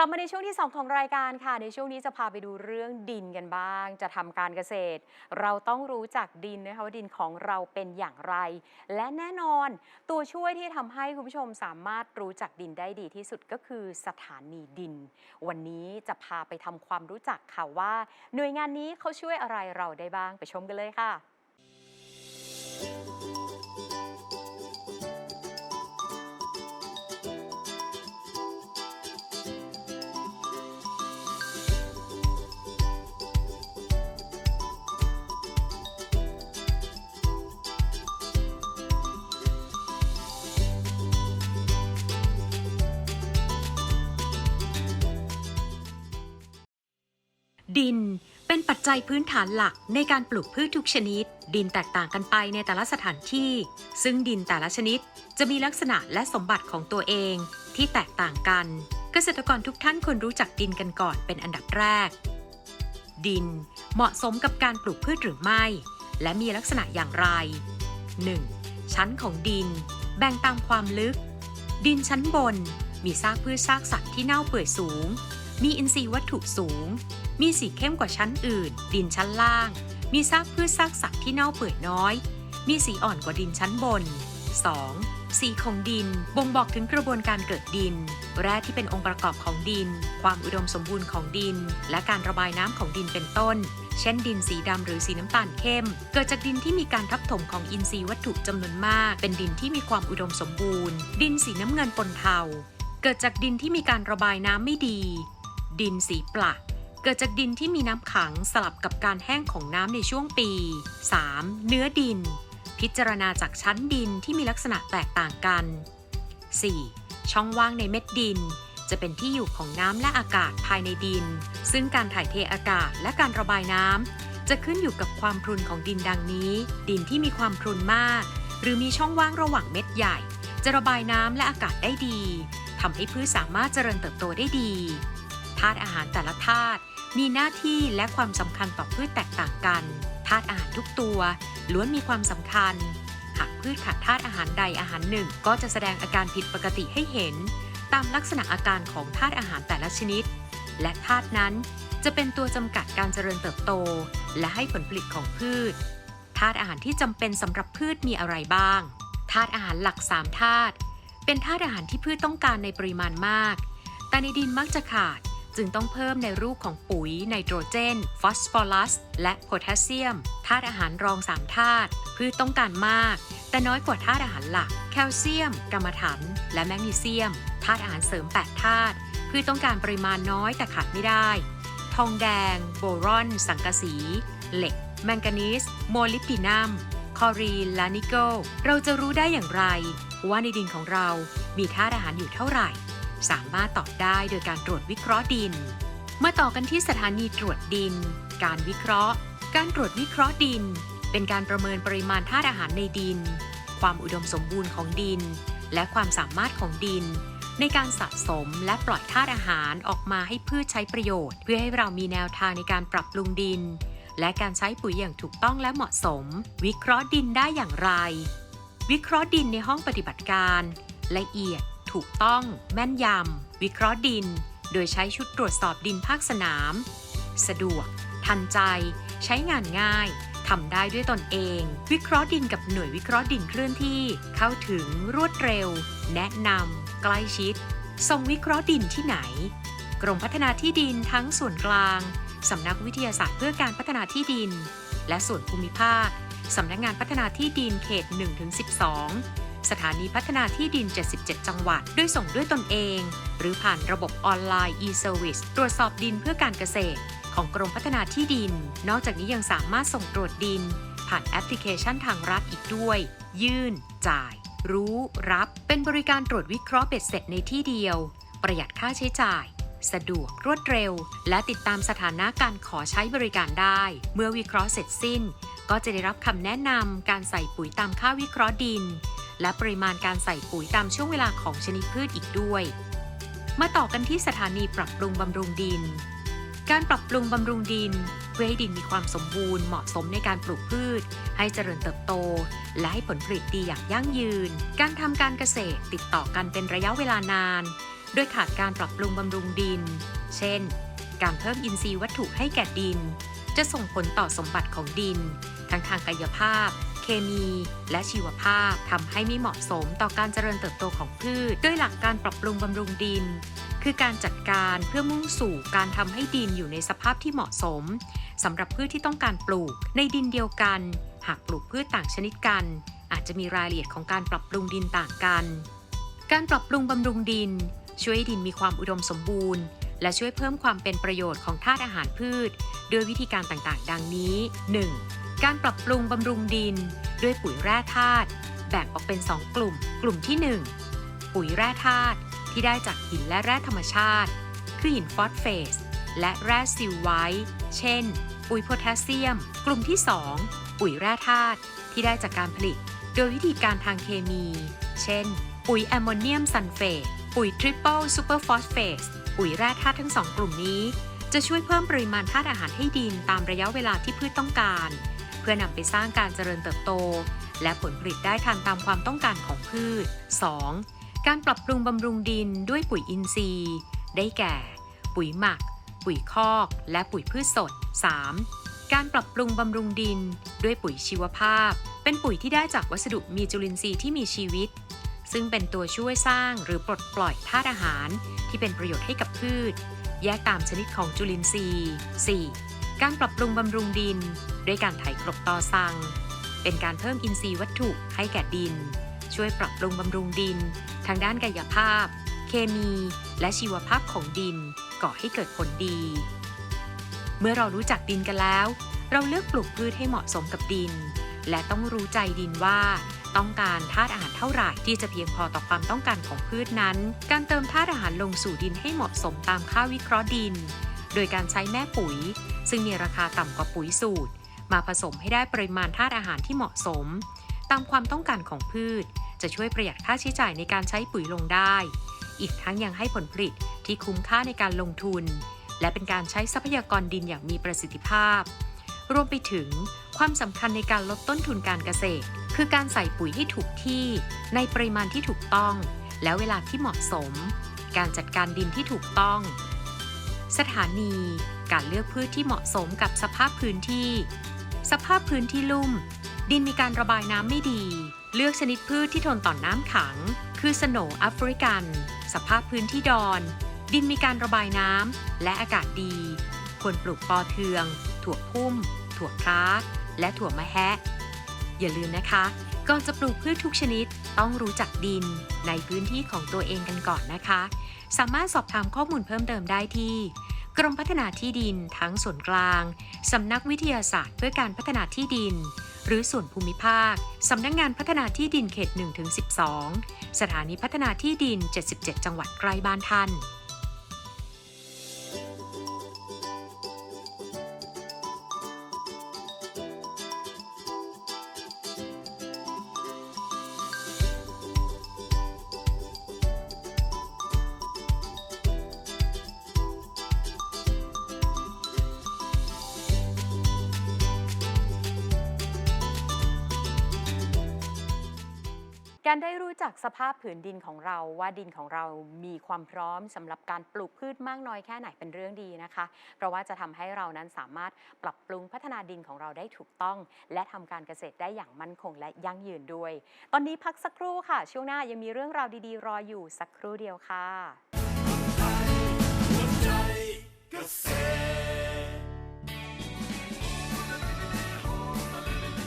ลับมาในช่วงที่ 2 ของรายการค่ะ ในช่วงนี้จะพาไปดูเรื่องดินกันบ้าง จะทำการเกษตร เราต้องรู้จักดินนะคะว่าดินของเราเป็นอย่างไร และแน่นอน ตัวช่วยที่ทำให้คุณผู้ชมสามารถรู้จักดินได้ดีที่สุดก็คือสถานีดิน วันนี้จะพาไปทำความรู้จักค่ะว่า หน่วยงานนี้เขาช่วยอะไรเราได้บ้างไปชมกันเลยค่ะ ดินเป็นปัจจัยพื้นฐานหลักในการปลูกพืชทุกชนิด ดินแตกต่างกันไปในแต่ละสถานที่ ซึ่งดินแต่ละชนิดจะมีลักษณะและสมบัติของตัวเองที่แตกต่างกัน เกษตรกรทุกท่านควรรู้จักดินกันก่อนเป็นอันดับแรก ดินเหมาะสมกับการปลูกพืชหรือไม่ และมีลักษณะอย่างไร 1. ชั้นของดิน แบ่งตามความลึก ดินชั้นบน มีซากพืชซากสัตว์ที่เน่าเปื่อยสูง มีอินทรีย์วัตถุสูง มีสีเข้มกว่าชั้นอื่น ดินชั้นล่าง มีซากพืชซากสัตว์ที่เน่าเปื่อยน้อย มีสีอ่อนกว่าดินชั้นบน 2. สีของดิน บ่งบอกถึงกระบวนการเกิดดิน แร่ที่เป็นองค์ประกอบของดิน ความอุดมสมบูรณ์ของดิน และการระบายน้ำของดินเป็นต้น เช่น ดินสีดำหรือสีน้ำตาลเข้ม เกิดจากดินที่มีการทับถมของอินทรีย์วัตถุจำนวนมาก เป็นดินที่มีความอุดมสมบูรณ์ ดินสีน้ำเงินปนเทา เกิดจากดินที่มีการระบายน้ำไม่ดี ดินสีปลัก เกิดจากดินที่มีน้ำขังสลับกับการแห้งของน้ำในช่วงปี 3. เนื้อดิน พิจารณาจากชั้นดินที่มีลักษณะแตกต่างกัน 4. ช่องว่างในเม็ดดิน จะเป็นที่อยู่ของน้ำและอากาศภายในดิน ซึ่งการถ่ายเทอากาศและการระบายน้ำจะขึ้นอยู่กับความพรุนของดินดังนี้ ดินที่มีความพรุนมาก หรือมีช่องว่างระหว่างเม็ดใหญ่ จะระบายน้ำและอากาศได้ดีทำให้พืชสามารถเจริญเติบโตได้ดีธาตุอาหารแต่ละธาตุ มีหน้าที่และความสำคัญต่อพืชแตกต่างกันธาตุอาหารทุกตัวล้วนมีความสำคัญ หากพืชขาดธาตุอาหารใดอาหารหนึ่ง ก็จะแสดงอาการผิดปกติให้เห็น ตามลักษณะอาการของธาตุอาหารแต่ละชนิด และธาตุนั้นจะเป็นตัวจำกัดการเจริญเติบโต และให้ผลผลิตของพืชธาตุอาหารที่จำเป็นสำหรับพืชมีอะไรบ้างธาตุอาหารหลัก3ธาตุเป็นธาตุอาหารที่พืชต้องการในปริมาณมาก แต่ในดินมักจะขาด จึงต้องเพิ่มในรูปของปุ๋ยไนโตรเจน ฟอสฟอรัส และโพแทสเซียมธาตุอาหารรอง3ธาตุพืชต้องการมาก แต่น้อยกว่าธาตุอาหารหลัก แคลเซียม กรรมถัน และแมกนีเซียมธาตุอาหารเสริม8ธาตุพืชต้องการปริมาณน้อยแต่ขาดไม่ได้ ทองแดง โบรอน สังกะสี เหล็ก แมงกานีส โมลิบดีนัมคอรีนและนิกเกิลเราจะรู้ได้อย่างไร ว่าในดินของเรามีธาตุอาหารอยู่เท่าไหร่ สามารถตอบได้โดยการตรวจวิเคราะห์ดิน มาต่อกันที่สถานีตรวจดิน การวิเคราะห์ การตรวจวิเคราะห์ดิน เป็นการประเมินปริมาณธาตุอาหารในดิน ความอุดมสมบูรณ์ของดิน และความสามารถของดิน ในการสะสมและปล่อยธาตุอาหารออกมาให้พืชใช้ประโยชน์ เพื่อให้เรามีแนวทางในการปรับปรุงดิน และการใช้ปุ๋ยอย่างถูกต้องและเหมาะสม วิเคราะห์ดินได้อย่างไร วิเคราะห์ดินในห้องปฏิบัติการ ละเอียด ถูกต้อง แม่นยำ วิเคราะห์ดิน โดยใช้ชุดตรวจสอบดินภาคสนาม สะดวก ทันใจ ใช้งานง่ายทำได้ด้วยตนเอง วิเคราะห์ดินกับหน่วยวิเคราะห์ดินเคลื่อนที่ เข้าถึงรวดเร็ว แนะนำใกล้ชิด ส่งวิเคราะห์ดินที่ไหน กรมพัฒนาที่ดินทั้งส่วนกลาง สำนักวิทยาศาสตร์เพื่อการพัฒนาที่ดิน และส่วนภูมิภาค สำนักงานพัฒนาที่ดินเขต 1-12 สถานีพัฒนาที่ดิน 77 จังหวัดด้วยส่งด้วยตนเอง หรือผ่านระบบออนไลน์ e-service ตรวจสอบดินเพื่อการเกษตร ของกรมพัฒนาที่ดิน นอกจากนี้ยังสามารถส่งตรวจดิน ผ่านแอปพลิเคชันทางรัฐอีกด้วย ยื่น จ่าย รู้ รับ เป็นบริการตรวจวิเคราะห์เบ็ดเสร็จในที่เดียว ประหยัดค่าใช้จ่ายสะดวกรวดเร็ว และติดตามสถานะการขอใช้บริการได้ เมื่อวิเคราะห์เสร็จสิ้น ก็จะได้รับคำแนะนำการใส่ปุ๋ยตามค่าวิเคราะห์ดิน และปริมาณการใส่ปุ๋ยตามช่วงเวลาของชนิดพืชอีกด้วย มาต่อกันที่สถานีปรับปรุงบำรุงดิน การปรับปรุงบำรุงดิน เพื่อให้ดินมีความสมบูรณ์เหมาะสมในการปลูกพืช ให้เจริญเติบโต และให้ผลผลิตดีอย่างยั่งยืน การทำการเกษตรติดต่อกันเป็นระยะเวลานานโดยขาดการปรับปรุงบำรุงดิน เช่น การเพิ่มอินทรีย์วัตถุให้แก่ดิน จะส่งผลต่อสมบัติของดิน ทั้งทางกายภาพ มี และชีวภาพทำให้ไม่เหมาะสมต่อการเจริญเติบโตของพืช ด้วยหลักการปรับปรุงบำรุงดิน คือการจัดการเพื่อมุ่งสู่การทำให้ดินอยู่ในสภาพที่เหมาะสมสำหรับพืชที่ต้องการปลูก ในดินเดียวกัน หากปลูกพืชต่างชนิดกัน อาจจะมีรายละเอียดของการปรับปรุงดินต่างกัน การปรับปรุงบำรุงดิน ช่วยให้ดินมีความอุดมสมบูรณ์ และช่วยเพิ่มความเป็นประโยชน์ของธาตุอาหารพืช ด้วยวิธีการต่างๆ ดังนี้ 1. การปรับปรุงบำรุงดิน ด้วยปุ๋ยแร่ธาตุแบ่งออกเป็น 2 กลุ่ม กลุ่มที่ 1 ปุ๋ยแร่ธาตุที่ได้จากหินและแร่ธรรมชาติ คือหินฟอสเฟสและแร่ซิลไวท์เช่น ปุ๋ยโพแทสเซียม กลุ่มที่ 2 ปุ๋ยแร่ธาตุที่ได้จากการผลิต โดยวิธีการทางเคมี เช่น ปุ๋ยแอมโมเนียมซัลเฟต ปุ๋ยทริปเปิลซูเปอร์ฟอสเฟตปุ๋ยแร่ธาตุทั้งสองกลุ่มนี้ จะช่วยเพิ่มปริมาณธาตุอาหารให้ดินตามระยะเวลาที่พืชต้องการ เพื่อนำไปสร้างการเจริญเติบโต และผลผลิตได้ทันตามความต้องการของพืช 2. การปรับปรุงบำรุงดินด้วยปุ๋ยอินทรีย์ ได้แก่ ปุ๋ยหมัก ปุ๋ยคอก และปุ๋ยพืชสด 3. การปรับปรุงบำรุงดิน ด้วยปุ๋ยชีวภาพ เป็นปุ๋ยที่ได้จากวัสดุมีจุลินทรีย์ที่มีชีวิต ซึ่งเป็นตัวช่วยสร้างหรือปลดปล่อยธาตุอาหาร ที่เป็นประโยชน์ให้กับพืช แยกตามชนิดของจุลินทรีย์ 4. การปรับปรุงบำรุงดินด้วยการไถกลบตอสัง เป็นการเพิ่มอินทรีย์วัตถุให้แก่ดิน ช่วยปรับปรุงบำรุงดิน ทางด้านกายภาพ เคมี และชีวภาพของดินก่อให้เกิดผลดี เมื่อเรารู้จักดินกันแล้ว เราเลือกปลูกพืชให้เหมาะสมกับดิน และต้องรู้ใจดินว่าต้องการธาตุอาหารเท่าไหร่ที่จะเพียงพอต่อความต้องการของพืชนั้น การเติมธาตุอาหารลงสู่ดินให้เหมาะสมตามค่าวิเคราะห์ดิน โดยการใช้แม่ปุ๋ย ซึ่งมีราคาต่ำกว่าปุ๋ยสูตร มาผสมให้ได้ปริมาณธาตุอาหารที่เหมาะสม ตามความต้องการของพืช จะช่วยประหยัดค่าใช้จ่ายในการใช้ปุ๋ยลงได้ อีกทั้งยังให้ผลผลิตที่คุ้มค่าในการลงทุน และเป็นการใช้ทรัพยากรดินอย่างมีประสิทธิภาพ รวมไปถึงความสำคัญในการลดต้นทุนการเกษตร คือการใส่ปุ๋ยให้ถูกที่ ในปริมาณที่ถูกต้อง และเวลาที่เหมาะสม การจัดการดินที่ถูกต้อง สถานีการเลือกพืชที่เหมาะสมกับสภาพพื้นที่ สภาพพื้นที่ลุ่ม ดินมีการระบายน้ำไม่ดี เลือกชนิดพืชที่ทนต่อนน้ำขัง คือสโหนแอฟริกัน สภาพพื้นที่ดอน ดินมีการระบายน้ำและอากาศดี ควรปลูกปอเทือง ถั่วพุ่ม ถั่วคล้าและถั่วมะแฮะ อย่าลืมนะคะ ก่อนจะปลูกพืชทุกชนิดต้องรู้จักดินในพื้นที่ของตัวเองกันก่อนนะคะ สามารถสอบถามข้อมูลเพิ่มเติมได้ที่ กรมพัฒนาที่ดินทั้งส่วนกลาง สำนักวิทยาศาสตร์ เพื่อการพัฒนาที่ดิน หรือส่วนภูมิภาค สำนักงงานพัฒนาที่ดินเขต1-12 สถานีพัฒนาที่ดิน 77 จังหวัดใกล้บ้านท่าน การได้รู้จักสภาพผืนดินของเราว่าดินของเรามีความพร้อมสำหรับการปลูกพืชมากน้อยแค่ไหนเป็นเรื่องดีนะคะ เพราะว่าจะทำให้เรานั้นสามารถปรับปรุงพัฒนาดินของเราได้ถูกต้อง และทำการเกษตรได้อย่างมั่นคงและยั่งยืนด้วย ตอนนี้พักสักครู่ค่ะ ช่วงหน้ายังมีเรื่องราวดีๆ รออยู่สักครู่เดียวค่ะ Cause